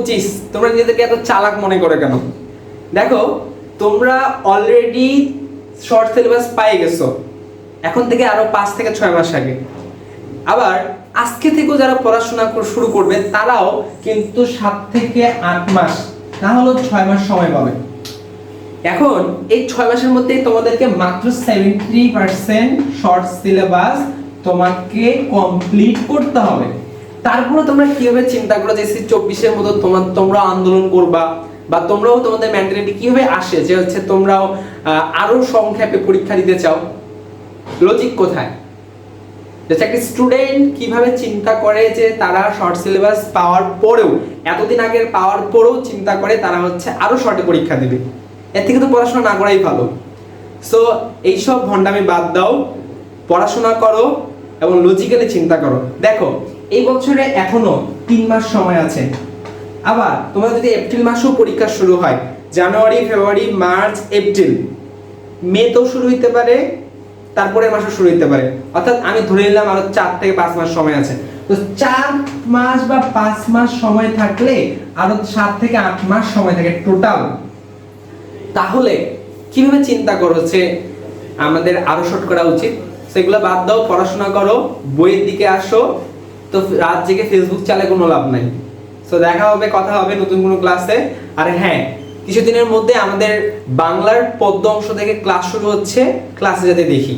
পঁচিশ তোমরা নিজেদেরকে এত চালাক মনে করে কেন? দেখো, তোমরা অলরেডি শর্ট সিলেবাস পাই গেছো। এখন থেকে আরও পাঁচ থেকে ছয় মাস আগে। আবার আজকে থেকেও যারা পড়াশোনা শুরু করবে, তারাও কিন্তু সাত থেকে আট মাস, না হলেও ছয় মাস সময় পাবে। এখন এই ছয় মাসের মধ্যে তোমাদেরকে মাত্র সেভেন্টি পার্সেন্ট শর্ট সিলেবাস তোমাকে কমপ্লিট করতে হবে। তারপরে তোমরা কীভাবে চিন্তা করো যে চব্বিশের মতো তোমার তোমরা আন্দোলন করবা? বা তোমরাও তোমাদের মেন্টালিটি কীভাবে আসে? যে হচ্ছে তোমরাও আরও সংক্ষেপে পরীক্ষা দিতে চাও। লজিক কোথায়? একটা স্টুডেন্ট কীভাবে চিন্তা করে যে তারা শর্ট সিলেবাস পাওয়ার পরেও, এতদিন আগের পাওয়ার পরেও চিন্তা করে তারা হচ্ছে আরও শর্টে পরীক্ষা দেবে। এর থেকে তো পড়াশোনা না করাই ভালো। সো এইসব ভণ্ডামি বাদ দাও। পড়াশোনা করো এবং লজিক্যালি চিন্তা করো। দেখো এই বছরে এখনও তিন মাস সময় আছে। আবার তোমার যদি এপ্রিল মাসেও পরীক্ষা শুরু হয়, জানুয়ারি, ফেব্রুয়ারি, মার্চ, এপ্রিল মে তো শুরু হইতে পারে তারপরে মাসে শুরু হইতে পারে। অর্থাৎ আমি ধরে নিলাম আরও চার থেকে পাঁচ মাস সময় আছে। তো চার মাস বা পাঁচ মাস সময় থাকলে আরও সাত থেকে আট মাস সময় থাকে টোটাল তাহলে কীভাবে চিন্তা করো যে আমাদের আরও শর্ট করা উচিত? সেগুলো বাদ দাও, পড়াশোনা করো, বইয়ের দিকে আসো তো রাত জেগে ফেসবুক চালে কোনো লাভ নাই। তো দেখা হবে, কথা হবে নতুন কোনো ক্লাসে আর হ্যাঁ কিছুদিনের মধ্যে আমাদের বাংলার পদ্ম অংশ থেকে ক্লাস শুরু হচ্ছে ক্লাসে যাতে দেখি।